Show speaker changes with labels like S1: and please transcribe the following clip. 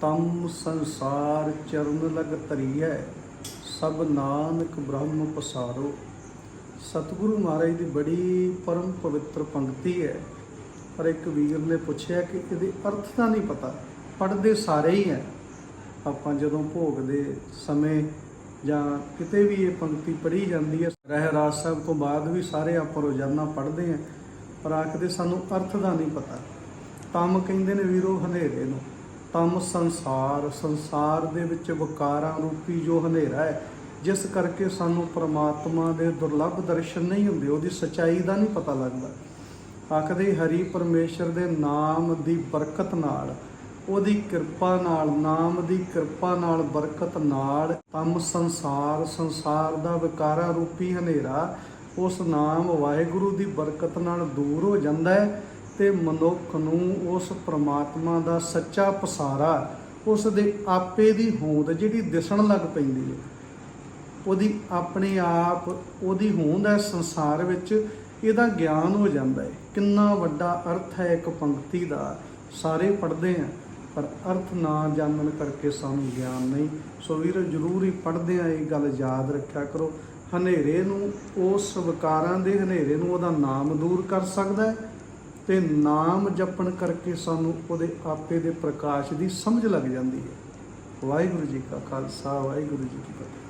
S1: ਤਮ ਸੰਸਾਰ ਚਰਨ ਲਗ ਧਰੀਐ, ਸਭ ਨਾਨਕ ਬ੍ਰਹਮ ਪਸਾਰੋ। ਸਤਿਗੁਰੂ ਮਹਾਰਾਜ ਦੀ ਬੜੀ ਪਰਮ ਪਵਿੱਤਰ ਪੰਕਤੀ ਹੈ ਪਰ ਇੱਕ ਵੀਰ ਨੇ ਪੁੱਛਿਆ ਕਿ ਇਹਦੇ ਅਰਥ ਦਾ ਨਹੀਂ ਪਤਾ, ਪੜ੍ਹਦੇ ਸਾਰੇ ਹੀ ਹੈ ਆਪਾਂ ਜਦੋਂ ਭੋਗ ਦੇ ਸਮੇਂ ਜਾਂ ਕਿਤੇ ਵੀ ਇਹ ਪੰਕਤੀ ਪੜ੍ਹੀ ਜਾਂਦੀ ਹੈ ਰਹਿਰਾਸ ਸਾਹਿਬ ਤੋਂ ਬਾਅਦ ਵੀ ਸਾਰੇ ਆਪਾਂ ਰੋਜ਼ਾਨਾ ਪੜ੍ਹਦੇ ਹਾਂ ਪਰ ਆਖਦੇ ਸਾਨੂੰ ਅਰਥ ਦਾ ਨਹੀਂ ਪਤਾ। ਤਮ ਕਹਿੰਦੇ ਨੇ ਵੀਰੋ, ਹਨੇਰੇ ਨੂੰ। ਤਮ ਸੰਸਾਰ ਸੰਸਾਰ ਦੇ ਵਿੱਚ ਵਿਕਾਰਾਂ ਰੂਪੀ ਜੋ ਹਨੇਰਾ ਹੈ, ਜਿਸ ਕਰਕੇ ਸਾਨੂੰ ਪ੍ਰਮਾਤਮਾ ਦੇ ਦੁਰਲੱਭ ਦਰਸ਼ਨ ਨਹੀਂ ਹੁੰਦੇ, ਉਹਦੀ ਸਚਾਈ ਦਾ ਨਹੀਂ ਪਤਾ ਲੱਗਦਾ। ਆਖਦੇ ਹਰੀ ਪਰਮੇਸ਼ਰ ਦੇ ਨਾਮ ਦੀ ਬਰਕਤ ਨਾਲ, ਉਹਦੀ ਕਿਰਪਾ ਨਾਲ, ਨਾਮ ਦੀ ਕਿਰਪਾ ਨਾਲ ਬਰਕਤ ਨਾਲ ਤਮ ਸੰਸਾਰ ਸੰਸਾਰ ਦਾ ਵਿਕਾਰਾ ਰੂਪੀ ਹਨੇਰਾ, ਉਸ ਨਾਮ ਵਾਹਿਗੁਰੂ ਦੀ ਬਰਕਤ ਨਾਲ ਦੂਰ ਹੋ ਜਾਂਦਾ ਹੈ। ਤੇ ਮਨੁੱਖ ਨੂੰ ਉਸ ਪ੍ਰਮਾਤਮਾ ਦਾ ਸੱਚਾ ਪਸਾਰਾ, ਉਸ ਦੇ ਆਪੇ ਦੀ ਹੋਂਦ ਜਿਹੜੀ ਦਿਸਣ ਲੱਗ ਪੈਂਦੀ ਹੈ। ਉਹਦੀ ਆਪਣੇ ਆਪ, ਉਹਦੀ ਹੋਂਦ ਹੈ ਸੰਸਾਰ ਵਿੱਚ, ਇਹਦਾ ਗਿਆਨ ਹੋ ਜਾਂਦਾ ਹੈ। ਕਿੰਨਾ ਵੱਡਾ ਅਰਥ ਹੈ ਇੱਕ ਪੰਕਤੀ ਦਾ। ਸਾਰੇ ਪੜ੍ਹਦੇ ਆ, ਪਰ ਅਰਥ ਨਾ ਜਾਣਨ ਕਰਕੇ ਸਾਨੂੰ ਗਿਆਨ ਨਹੀਂ। ਸੋ ਵੀਰ, ਜ਼ਰੂਰ ਹੀ ਪੜ੍ਹਦੇ ਆ, ਇਹ ਗੱਲ ਯਾਦ ਰੱਖਿਆ ਕਰੋ। ਹਨੇਰੇ ਨੂੰ ਉਸ ਵਿਕਾਰਾਂ ਦੇ ਹਨੇਰੇ ਨੂੰ ਉਹਦਾ ਨਾਮ ਦੂਰ ਕਰ ਸਕਦਾ ਹੈ। ਤੇ ਨਾਮ ਜਪਣ ਕਰਕੇ ਸਾਨੂੰ ਉਹਦੇ ਆਪੇ ਦੇ ਪ੍ਰਕਾਸ਼ ਦੀ ਸਮਝ ਲੱਗ ਜਾਂਦੀ ਹੈ। ਵਾਹਿਗੁਰੂ ਜੀ ਕਾ ਖਾਲਸਾ, ਵਾਹਿਗੁਰੂ ਜੀ ਕੀ ਫਤਿਹ।